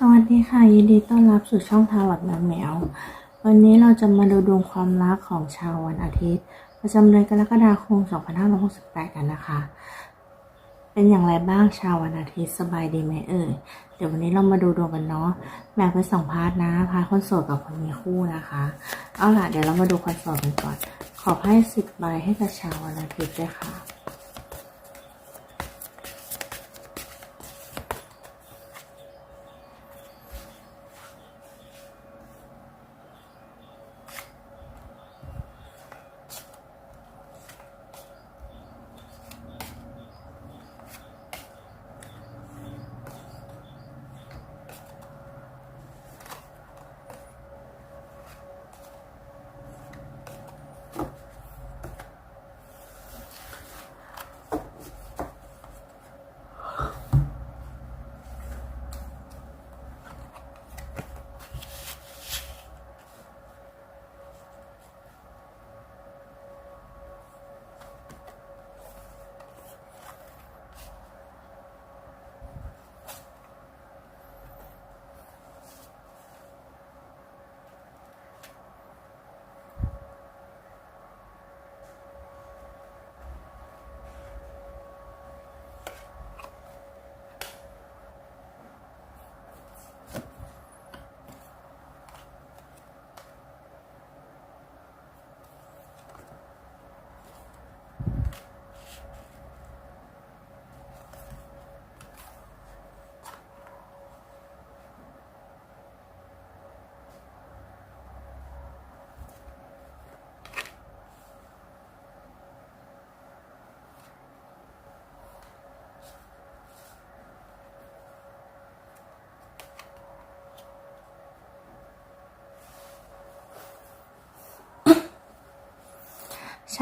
สวัสดีค่ะ ยินดีต้อนรับสู่ช่องทาวร์แมวแมว วันนี้เราจะมาดูดวงความรักของชาววันอาทิตย์ ประจำเดือนกรกฎาคม 2568 กันนะคะ เป็นอย่างไรบ้างชาววันอาทิตย์สบายดีไหมเอ่ยเดี๋ยววันนี้เรามาดูดวงกันเนาะแบ่งเป็นสองพาร์ทนะพาร์ทคนโสดกับคนมีคู่นะคะ เอาล่ะเดี๋ยวเรามาดูคนโสดกันก่อน ขอให้สิบใบให้กับชาววันอาทิตย์ด้วยค่ะ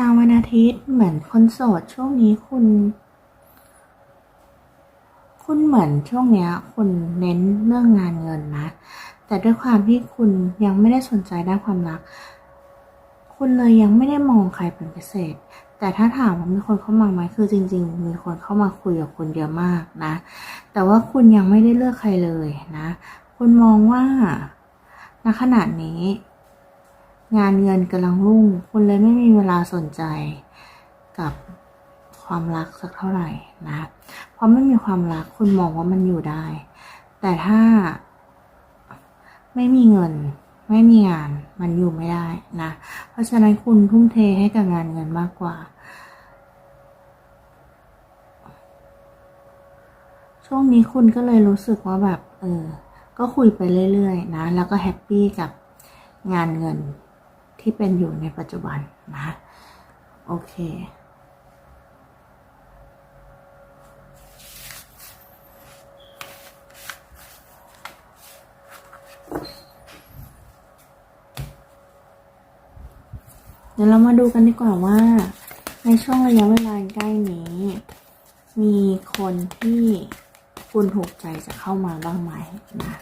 ชาววันอาทิตย์เหมือนคนโสดช่วงนี้คุณ คุณเหมือนช่วงเนี้ย คุณเน้นเรื่องงานเงินนะ แต่ด้วยความที่คุณยังไม่ได้สนใจด้านความรัก คุณเลยยังไม่ได้มองใครเป็นพิเศษ แต่ถ้าถามว่ามีคนเข้ามาไหมคือจริง ๆ มีคนเข้ามาคุยกับคุณเยอะมากนะ แต่ว่าคุณยังไม่ได้เลือกใครเลยนะ คุณมองว่าณขณะนี้ งานเงินกำลังรุ่ง คุณเลยไม่มีเวลาสนใจกับความรักสักเท่าไหร่นะ เพราะไม่มีความรักคุณมองว่ามันอยู่ได้ แต่ถ้าไม่มีเงิน ไม่มีงานมันอยู่ไม่ได้นะ เพราะฉะนั้นคุณทุ่มเทให้กับงานเงินมากกว่า ช่วงนี้คุณก็เลยรู้สึกว่าแบบ เออ ก็คุยไปเรื่อยๆนะ แล้วก็แฮปปี้กับงานเงิน ที่เป็นอยู่ในปัจจุบันนะโอเค เดี๋ยวเรามาดูกันดีกว่าว่า ในช่วงระยะเวลาใกล้นี้ มีคนที่คุณถูกใจจะเข้ามาบ้างไหมนะ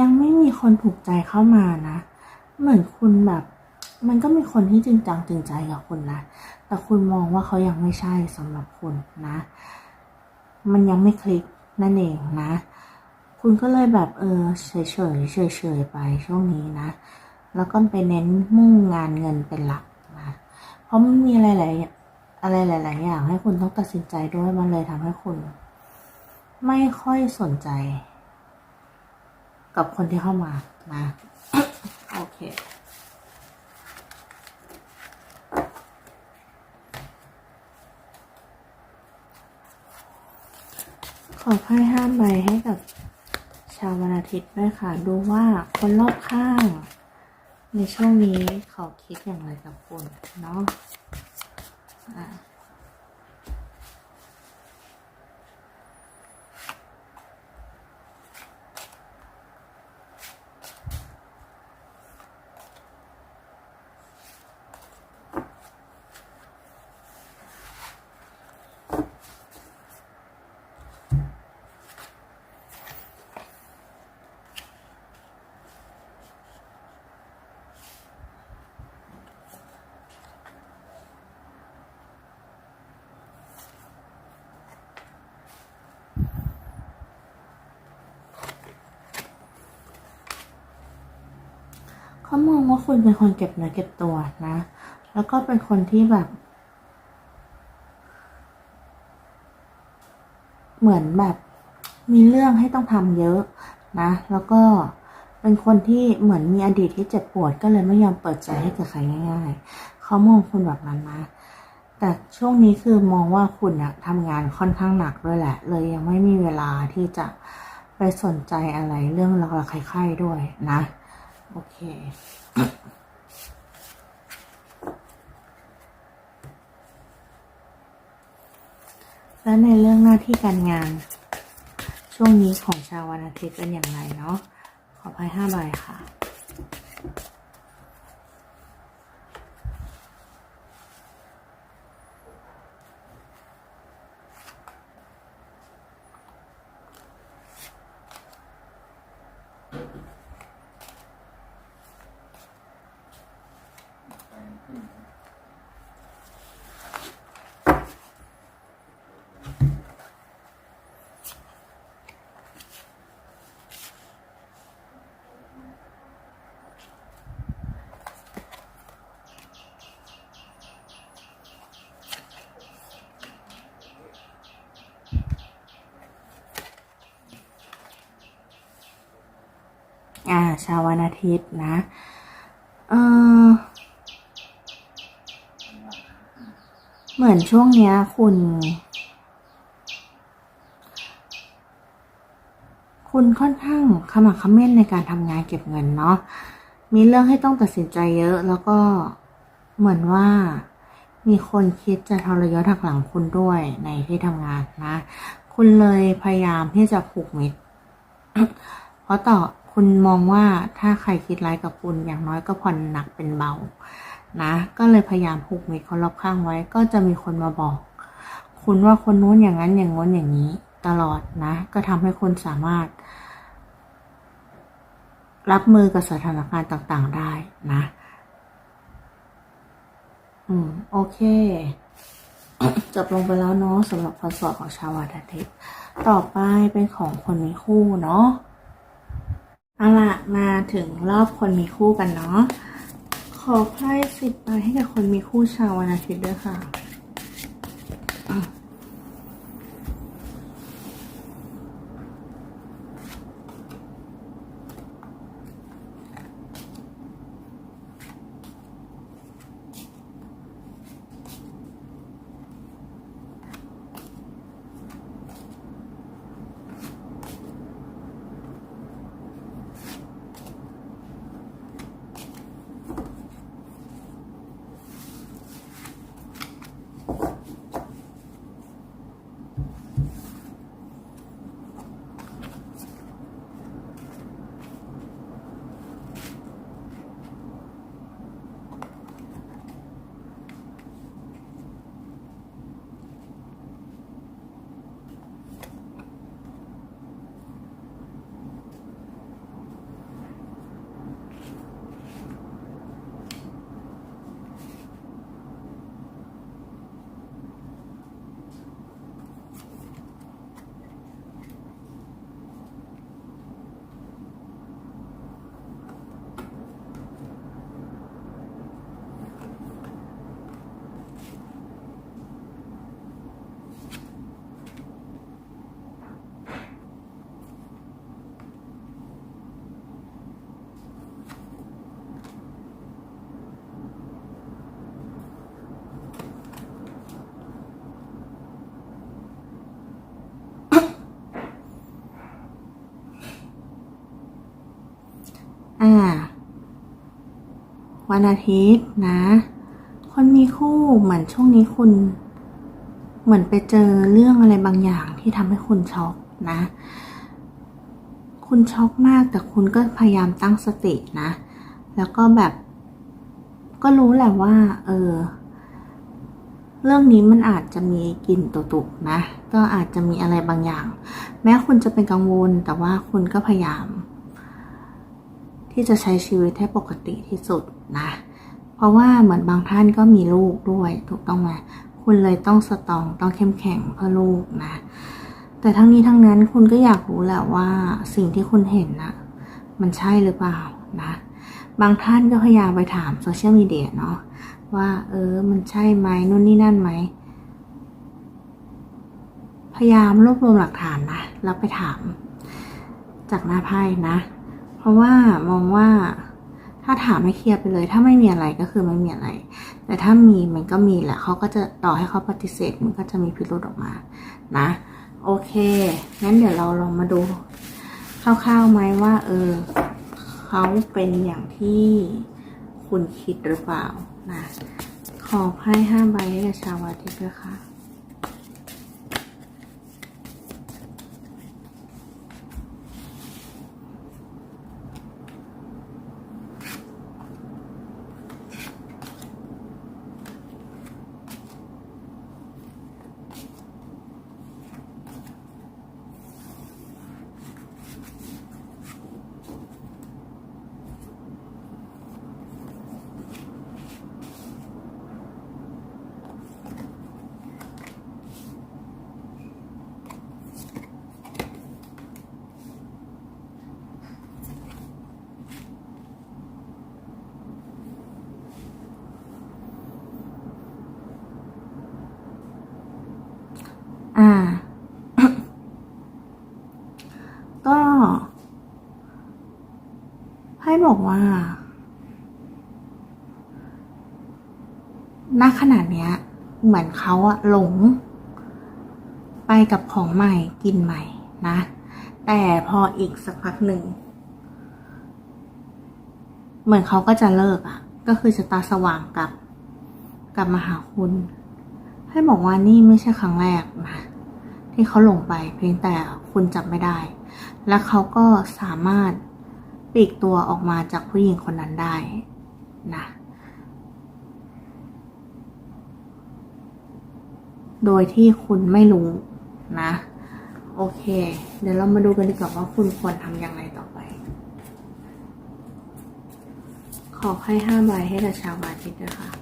ยังไม่มีคนถูกใจเข้ามานะ เหมือนคุณแบบ มันก็มีคนที่จริงจังจริงใจกับคุณนะ แต่คุณมองว่าเขายังไม่ใช่สำหรับคุณนะ มันยังไม่คลิกนั่นเองนะ คุณก็เลยแบบเออเฉยเฉยเฉยเฉยไปช่วงนี้นะ แล้วก็ไปเน้นมุ่งงานเงินเป็นหลักนะ เพราะมันมีอะไรหลายอะไรหลาย ๆ อย่างให้คุณต้องตัดสินใจด้วยมันเลยทำให้คุณ ไม่ค่อยสนใจ กับคนที่เข้ามานะโอเคขอไพ่ห้ามใบให้กับชาววันอาทิตย์ด้วยค่ะ ดูว่าคนรอบข้าง ในช่วงนี้เขาคิดอย่างไรกับคุณเนาะอะ เขามองว่าคุณเป็นคนเก็บเนื้อเก็บตัวนะ แล้วก็เป็นคนที่แบบ เหมือนแบบมีเรื่องให้ต้องทำเยอะนะ แล้วก็เป็นคนที่เหมือนมีอดีตที่เจ็บปวดก็เลยไม่ยอมเปิดใจให้กับใครง่าย ๆ เขามองคุณแบบนั้นนะ แต่ช่วงนี้คือมองว่าคุณอะทำงานค่อนข้างหนักด้วยแหละ เลยยังไม่มีเวลาที่จะไปสนใจอะไรเรื่องราวใครๆด้วยนะ โอเค แล้วในเรื่องหน้าที่การงาน ช่วงนี้ของชาววันอาทิตย์เป็นอย่างไรเนาะขอไพ่ห้าใบค่ะ อ่าชาววันอาทิตย์นะเออเหมือนช่วงเนี้ยคุณ คุณค่อนข้างขมักขม้นในการทำงานเก็บเงินเนาะมีเรื่องให้ต้องตัดสินใจเยอะแล้วก็เหมือนว่ามีคนคิดจะทรยศหักหลังคุณด้วยในที่ทำงานนะ คุณเลยพยายามที่จะผูกมิตร เพราะต่อ คุณมองว่าถ้าใครคิดร้ายกับคุณอย่างน้อยก็ผ่อนหนักเป็นเบา นะ ก็เลยพยายามผูกมิตรคนรอบข้างไว้ ก็จะมีคนมาบอก คุณว่าคนนู้นอย่างนั้นอย่างง้นอย่างนี้ตลอดนะ ก็ทำให้คุณสามารถ รับมือกับสถานการณ์ต่างๆได้นะ อืม โอเคจบลงไปแล้วเนาะสำหรับพอสอบของชาวอาทิตย์ต่อไปเป็นของคนมีคู่เนาะ เอาละมาถึงรอบคนมีคู่กันเนาะ ขอไพ่สิบใบให้กับคนมีคู่ชาววันอาทิตย์ด้วยค่ะ วันอาทิตย์นะ คนมีคู่เหมือนช่วงนี้คุณ เหมือนไปเจอเรื่องอะไรบางอย่างที่ทำให้คุณช็อกนะ คุณช็อกมากแต่คุณก็พยายามตั้งสตินะ แล้วก็แบบ ก็รู้แหละว่า เออ เรื่องนี้มันอาจจะมีกลิ่นตุกๆนะ ก็อาจจะมีอะไรบางอย่าง แม้คุณจะเป็นกังวลแต่ว่าคุณก็พยายาม ที่จะใช้ชีวิตให้ปกติที่สุดนะ เพราะว่าเหมือนบางท่านก็มีลูกด้วยถูกต้องไหมคุณเลยต้องสตองต้องเข้มแข็งเพื่อลูกนะ แต่ทั้งนี้ทั้งนั้นคุณก็อยากรู้แหละว่าสิ่งที่คุณเห็นนะมันใช่หรือเปล่านะ บางท่านก็พยายามไปถามโซเชียลมีเดียเนาะว่า เออ มันใช่ไหมนู่นนี่นั่นไหมพยายามรวบรวมหลักฐานนะแล้วไปถาม จากหน้าไพ่นะ เพราะว่ามองว่าถ้าถามให้เคลียร์ไปเลย ถ้าไม่มีอะไรก็คือไม่มีอะไร แต่ถ้ามีมันก็มีแหละเขาก็จะต่อให้เขาปฏิเสธมันก็จะมีพิรุธออกมานะโอเคงั้นเดี๋ยวเราลองมาดูคร่าวๆไหมว่าเออเขาเป็นอย่างที่คุณคิดหรือเปล่านะขอไพ่ห้าใบให้กับชาวอาทิตย์ด้วยค่ะ อ่า ก็ ให้บอกว่าณขนาดเนี้ย เหมือนเขาอะหลง ไปกับของใหม่กินใหม่นะ แต่พออีกสักพักหนึ่ง เหมือนเขาก็จะเลิกอะก็คือจะตาสว่างกลับกลับมาหาคุณ ให้บอกว่านี่ไม่ใช่ครั้งแรกนะที่เขาหลงไปเพียงแต่คุณจับไม่ได้ และเขาก็สามารถปลีกตัวออกมาจากผู้หญิงคนนั้นได้นะโดยที่คุณไม่รู้นะ โอเค เดี๋ยวเรามาดูกันดีกว่าว่าคุณควรทำอย่างไรต่อไป ขอให้ห้าใบให้กับชาวาทิตย์ด้วยค่ะ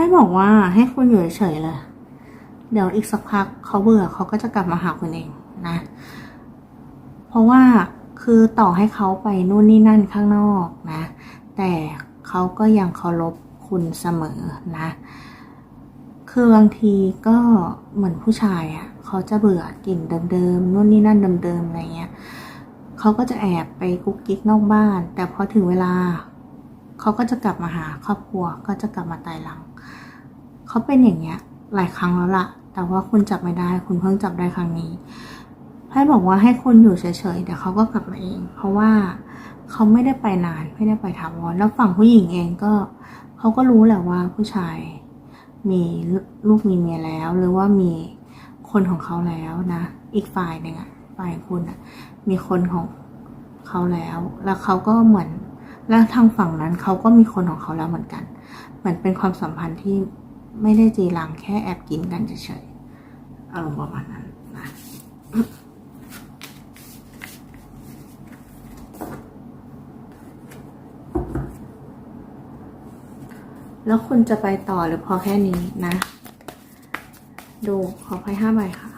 ให้บอกว่าให้คุณอยู่เฉยเลย เดี๋ยวอีกสักพักเขาเบื่อเขาก็จะกลับมาหาคุณเองนะ เพราะว่าคือต่อให้เขาไปนู่นนี่นั่นข้างนอกนะ แต่เขาก็ยังเคารพคุณเสมอนะ คือบางทีก็เหมือนผู้ชายอะ่ะเขาจะเบื่อกลิ่นเดิมๆนู่นนี่นั่นเดิมๆอะไรเงี้ยเขาก็จะแอบไปกุ๊กกิ๊กนอกบ้าน แต่พอถึงเวลาเขาก็จะกลับมาหาครอบครัวก็จะกลับมาตายหลัง เขาเป็นอย่างเงี้ยหลายครั้งแล้วล่ะ แต่ว่าคุณจับไม่ได้ คุณเพิ่งจับได้ครั้งนี้ไพ่บอกว่าให้คุณอยู่เฉยๆเดี๋ยวเขาก็กลับมาเอง เพราะว่าเขาไม่ได้ไปนานไม่ได้ไปถาวรแล้วฝั่งผู้หญิงเองก็เขาก็รู้แหละว่าผู้ชายมีลูกมีเมียแล้ว หรือว่ามีคนของเขาแล้วนะ อีกฝ่ายหนึ่งอะฝ่ายคุณอะมีคนของเขาแล้ว แล้วเขาก็เหมือน แล้วทางฝั่งนั้นเขาก็มีคนของเขาแล้วเหมือนกัน เหมือนเป็นความสัมพันธ์ที่ ไม่ได้จีรังแค่แอบกินกันเฉยๆอารมณ์ประมาณนั้นนะแล้วคุณจะไปต่อหรือพอแค่นี้นะ ดูขอไพ่ห้าใบค่ะ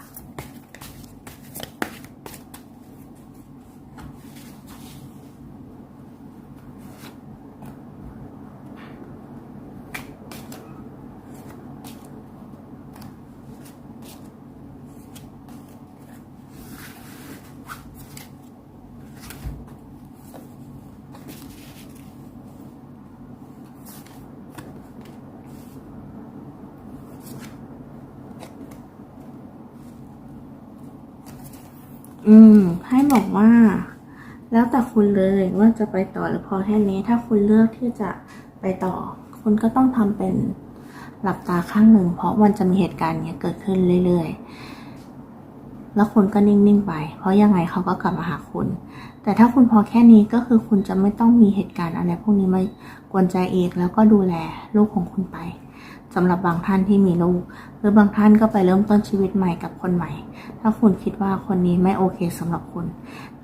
อืม ให้บอกว่า แล้วแต่คุณเลยว่าจะไปต่อหรือพอแค่นี้ ถ้าคุณเลือกที่จะไปต่อ คุณก็ต้องทำเป็นหลับตาข้างหนึ่ง เพราะมันจะมีเหตุการณ์เนี้ยเกิดขึ้นเรื่อยๆ แล้วคุณก็นิ่งๆไป เพราะยังไงเขาก็กลับมาหาคุณ แต่ถ้าคุณพอแค่นี้ก็คือคุณจะไม่ต้องมีเหตุการณ์อะไรพวกนี้มากวนใจเอกแล้วก็ดูแลลูกของคุณไป สำหรับบางท่านที่มีลูก หรือบางท่านก็ไปเริ่มต้นชีวิตใหม่กับคนใหม่ ถ้าคุณคิดว่าคนนี้ไม่โอเคสำหรับคุณ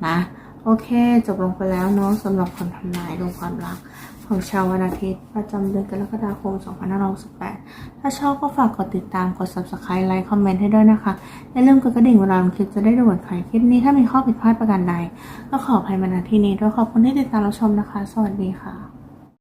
นะ โอเค จบลงไปแล้วเนาะสำหรับคนทำนายดวงความรักของชาววันอาทิตย์ ประจำเดือนกรกฎาคม 2568 ถ้าชอบก็ฝากกดติดตาม กด subscribe ไลค์ คอมเมนต์ให้ด้วยนะคะอย่าลืมกดกระดิ่งเวลาลงคลิปจะได้ดูเหมือนใครคลิปนี้ถ้ามีข้อผิดพลาดประการใด ก็ขออภัยมาณที่นี้ด้วยขอบคุณที่ติดตามรับชมนะคะ สวัสดีค่ะ